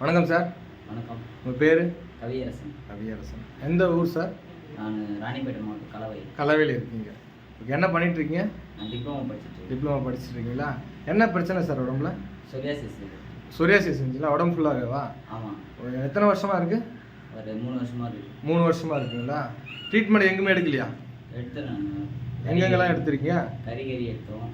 வணக்கம் சார். வணக்கம். உங்கள் பேர்? கவியரசன். கவியரசன். எந்த ஊர் சார்? நான் ராணிப்பேட்டை மாவட்டம் கலவை. கலவையில் இருக்கீங்க. ஓகே என்ன பண்ணிட்டு இருக்கீங்க நான் டிப்ளமோ படிச்சுட்டு. டிப்ளமா படிச்சுட்டு இருக்கீங்களா என்ன பிரச்சனை சார் உடம்புல? சொரியாசிஸ் சொரியாசிஸ் இருந்துச்சுங்களா உடம்பு ஃபுல்லாகவா ஆமாம் எத்தனை வருஷமா இருக்கு? ஒரு மூணு வருஷமா இருக்கு. மூணு வருஷமா இருக்குங்களா? ட்ரீட்மெண்ட் எங்குமே எடுக்கலையா? எடுத்து நான். எங்கெங்கெல்லாம் எடுத்திருக்கீங்க? கறிகறி எடுத்தோம்.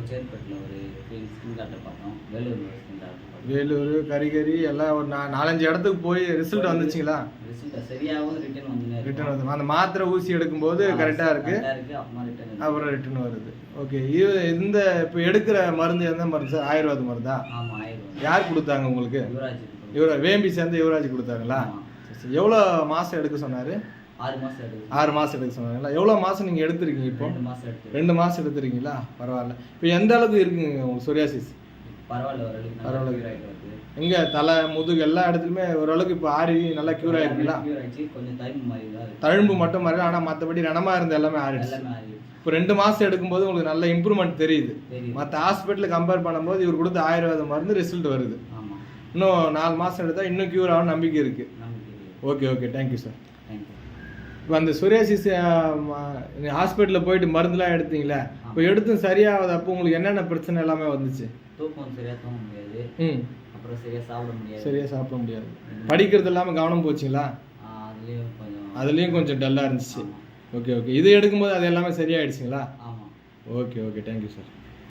சேத்பட்டில் ஒரு ஸ்கின் டாக்டர் பார்த்தோம். வேலூர் ஸ்கின் டாக்டர் வேலூர் கரிகரி எல்லாம் ஒரு நா- நாலஞ்சு இடத்துக்கு போய் ரிசல்ட் வந்துச்சுங்களா? ரிசல்ட் சரியாகவும் ரிட்டர்ன் வந்து ரிட்டர்ன் வந்து அந்த மாத்திரை ஊசி எடுக்கும்போது கரெக்டாக இருக்கு. அப்புறமா ரிட்டர்ன் வருது. ஓகே இது இந்த இப்போ எடுக்கிற மருந்து எந்த மருந்து சார்? ஆயுர்வேத மருந்தா? யார் கொடுத்தாங்க உங்களுக்கு? யுவராஜ் வேம்பி சேர்ந்து யுவராஜ் கொடுத்தாங்களா. எவ்வளோ மாதம் எடுக்க சொன்னார்? ஆறு மாதம் எடுத்து ஆறு மாதம் எடுக்க சொன்னாங்களா? எவ்வளோ மாதம் நீங்கள் எடுத்திருக்கீங்க இப்போ? ரெண்டு மாதம் எடுத்து. ரெண்டு மாதம் எடுத்துருக்கீங்களா? பரவாயில்ல. இப்போ எந்த அளவுக்கு இருக்குங்க உங்களுக்கு சொரியாசிஸ் பரவாயில்ல ஓரளவுக்கு பரவாயில்ல. எங்கே தலை முதுகு எல்லா இடத்துலையுமே ஓரளவுக்கு இப்போ ஆறி நல்லா க்யூர் ஆயிருக்குங்களா? கொஞ்சம் தழும்பு மாதிரி மட்டும் மாதிரி ஆனால் மற்றபடி ரணமாக இருந்த எல்லாமே ஆறிடுச்சு. இப்போ ரெண்டு மாதம் எடுக்கும்போது உங்களுக்கு நல்ல இம்ப்ரூவ்மெண்ட் தெரியுது. மற்ற ஹாஸ்பிட்டலில் கம்பேர் பண்ணும்போது இவர் கொடுத்த ஆயுர்வேத மருந்து ரிசல்ட் வருது. இன்னும் நாலு மாதம் எடுத்தால் இன்னும் க்யூர் ஆகும் நம்பிக்கை இருக்குது. Okay okay thank you sir you. இப்போ அந்த சொரியாசிஸ் ஹாஸ்பிட்டலில் போயிட்டு மருந்துலாம் எடுத்தீங்களே இப்போ எடுத்தும் சரியாகாத அப்போ உங்களுக்கு என்னென்ன பிரச்சனை எல்லாமே வந்துச்சு? தூக்கம் சரியா தூங்க முடியாது. ம். அப்புறம் சரியா சாப்பிட முடியாது. சரியாக சாப்பிட முடியாது. படிக்கிறது இல்லாமல் கவனம் போச்சுங்களா? அதுலயும் கொஞ்சம் அதுலேயும் கொஞ்சம் டல்லாக இருந்துச்சு. Okay okay. இது எடுக்கும்போது அது எல்லாமே சரியாயிடுச்சுங்களா? ஆமா. Okay okay. Thank you sir